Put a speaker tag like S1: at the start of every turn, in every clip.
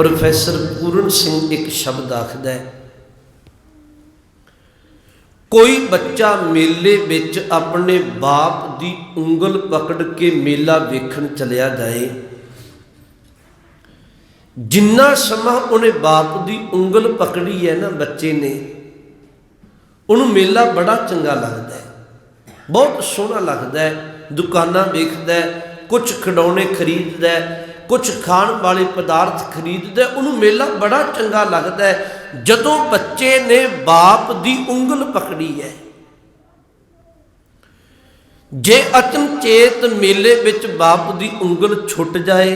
S1: Professor Puran Singh ਇੱਕ ਸ਼ਬਦ ਆਖਦਾ ਹੈ, ਕੋਈ ਬੱਚਾ ਮੇਲੇ ਵਿੱਚ ਆਪਣੇ ਬਾਪ ਦੀ ਉਂਗਲ ਪਕੜ ਕੇ ਮੇਲਾ ਵੇਖਣ ਚਲਿਆ ਜਾਏ, ਜਿੰਨਾ ਸਮਾਂ ਉਹਨੇ ਬਾਪ ਦੀ ਉਂਗਲ ਪਕੜੀ ਹੈ ਨਾ ਬੱਚੇ ਨੇ, ਉਹਨੂੰ ਮੇਲਾ ਬੜਾ ਚੰਗਾ ਲੱਗਦਾ ਹੈ, ਬਹੁਤ ਸੋਹਣਾ ਲੱਗਦਾ ਹੈ, ਦੁਕਾਨਾਂ ਵੇਖਦਾ ਹੈ ਕੁਝ ਖਿਡੌਣੇ ਖਰੀਦਦਾ ਹੈ ਕੁਝ ਖਾਣ ਵਾਲੇ ਪਦਾਰਥ ਖਰੀਦਦਾ, ਉਹਨੂੰ ਮੇਲਾ ਬੜਾ ਚੰਗਾ ਲੱਗਦਾ ਹੈ, ਜਦੋਂ ਬੱਚੇ ਨੇ ਬਾਪ ਦੀ ਉਂਗਲ ਪਕੜੀ ਹੈ। ਜੇ ਅਚਨਚੇਤ ਮੇਲੇ ਵਿੱਚ ਬਾਪ ਦੀ ਉਂਗਲ ਛੁੱਟ ਜਾਏ,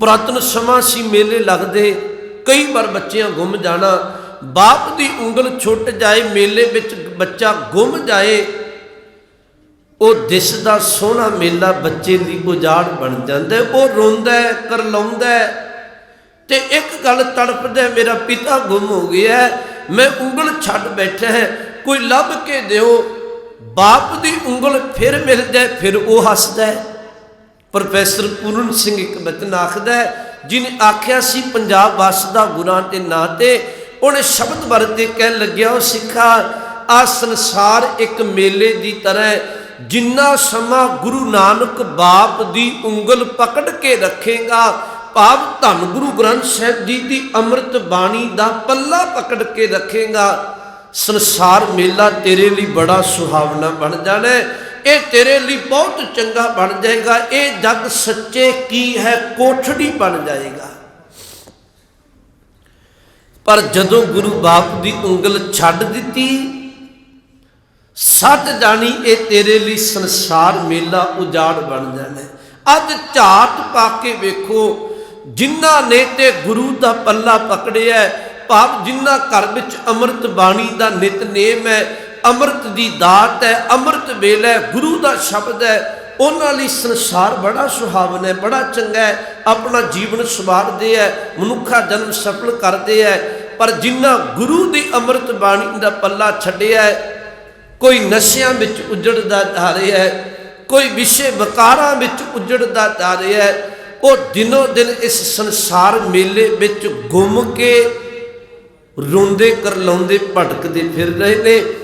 S1: ਪੁਰਾਤਨ ਸਮਾਂ ਸੀ ਮੇਲੇ ਲੱਗਦੇ, ਕਈ ਵਾਰ ਬੱਚਿਆਂ ਗੁੰਮ ਜਾਣਾ, ਬਾਪ ਦੀ ਉਂਗਲ ਛੁੱਟ ਜਾਏ, ਮੇਲੇ ਵਿੱਚ ਬੱਚਾ ਗੁੰਮ ਜਾਏ ਉਹ ਦਿਸਦਾ ਸੋਹਣਾ ਮੇਲਾ ਬੱਚੇ ਦੀ ਉਜਾੜ ਬਣ ਜਾਂਦਾ ਉਹ ਰੋਂਦਾ ਕਰ ਕਰਲਾਉਂਦਾ ਤੇ ਇੱਕ ਗੱਲ ਤੜਪਦਾ ਮੇਰਾ ਪਿਤਾ ਗੁੰਮ ਹੋ ਗਿਆ ਮੈਂ ਉਂਗਲ ਛੱਡ ਬੈਠਾ ਹੈ, ਕੋਈ ਲੱਭ ਕੇ ਦਿਓ। ਬਾਪ ਦੀ ਉਂਗਲ ਫਿਰ ਮਿਲਦਾ ਫਿਰ ਉਹ ਹੱਸਦਾ ਪ੍ਰੋਫੈਸਰ ਪੂਰਨ ਸਿੰਘ ਇੱਕ ਬਚਨ ਆਖਦਾ ਹੈ ਜਿਨੇ ਆਖਿਆ ਸੀ, ਪੰਜਾਬ ਵਸਦਾ ਗੁਰਾਂ ਤੇ ਨਾਂ ਤੇ ਉਹਨੇ ਸ਼ਬਦ ਵਰਤੇ, ਕਹਿਣ ਲੱਗਿਆ, ਉਹ ਸਿੱਖਾ ਆ ਸੰਸਾਰ ਇੱਕ ਮੇਲੇ ਦੀ ਤਰ੍ਹਾਂ ਜਿੰਨਾ ਸਮਾਂ ਗੁਰੂ ਨਾਨਕ ਬਾਪ ਦੀ ਉਂਗਲ ਪਕੜ ਕੇ ਰੱਖੇਗਾ, ਭਾਵ ਧੰਨ ਗੁਰੂ ਗ੍ਰੰਥ ਸਾਹਿਬ ਜੀ ਦੀ ਅੰਮ੍ਰਿਤ ਬਾਣੀ ਦਾ ਪੱਲਾ ਪਕੜ ਕੇ ਰੱਖੇਗਾ। ਸੰਸਾਰ ਮੇਲਾ ਤੇਰੇ ਲਈ ਬੜਾ ਸੁਹਾਵਣਾ ਬਣ ਜਾਣਾ ਇਹ ਤੇਰੇ ਲਈ ਬਹੁਤ ਚੰਗਾ ਬਣ ਜਾਏਗਾ। ਇਹ ਜਗ ਸੱਚੇ ਕੀ ਹੈ, ਕੋਠੜੀ ਬਣ ਜਾਏਗਾ। ਪਰ ਜਦੋਂ ਗੁਰੂ ਬਾਪ ਦੀ ਉਂਗਲ ਛੱਡ ਦਿੱਤੀ ਸੱਚ ਜਾਣੀ, ਇਹ ਤੇਰੇ ਲਈ ਸੰਸਾਰ ਮੇਲਾ ਉਜਾੜ ਬਣ ਜਾਣਾ। ਅੱਜ ਝਾਤ ਪਾ ਕੇ ਵੇਖੋ, ਜਿਨ੍ਹਾਂ ਨੇ ਤੇ ਗੁਰੂ ਦਾ ਪੱਲਾ ਪਕੜਿਆ ਭਾਵ ਜਿਨ੍ਹਾਂ ਘਰ ਵਿੱਚ ਅੰਮ੍ਰਿਤ ਬਾਣੀ ਦਾ ਨਿਤਨੇਮ ਹੈ, ਅੰਮ੍ਰਿਤ ਦੀ ਦਾਤ ਹੈ, ਅੰਮ੍ਰਿਤ ਵੇਲਾ ਹੈ, ਗੁਰੂ ਦਾ ਸ਼ਬਦ ਹੈ, ਉਹਨਾਂ ਲਈ ਸੰਸਾਰ ਬੜਾ ਸੁਹਾਵਨ ਹੈ, ਬੜਾ ਚੰਗਾ ਹੈ, ਆਪਣਾ ਜੀਵਨ ਸਵਾਰਦੇ ਹੈ, ਮਨੁੱਖਾ ਜਨਮ ਸਫਲ ਕਰਦੇ ਹੈ, ਪਰ ਜਿਨ੍ਹਾਂ ਗੁਰੂ ਦੀ ਅੰਮ੍ਰਿਤ ਬਾਣੀ ਦਾ ਪੱਲਾ ਛੱਡਿਆ ਹੈ ਕੋਈ ਨਸ਼ਿਆਂ ਵਿੱਚ ਉਜੜਦਾ ਜਾ ਰਿਹਾ ਹੈ, ਕੋਈ ਵਿਸ਼ੇ ਵਕਾਰਾਂ ਵਿੱਚ ਉਜੜਦਾ ਜਾ ਰਿਹਾ ਹੈ, ਉਹ ਦਿਨੋ ਦਿਨ ਇਸ ਸੰਸਾਰ ਮੇਲੇ ਵਿੱਚ ਗੁੰਮ ਕੇ ਰੋਂਦੇ, ਕਰਲਾਉਂਦੇ, ਭਟਕਦੇ ਫਿਰ ਰਹੇ ਨੇ।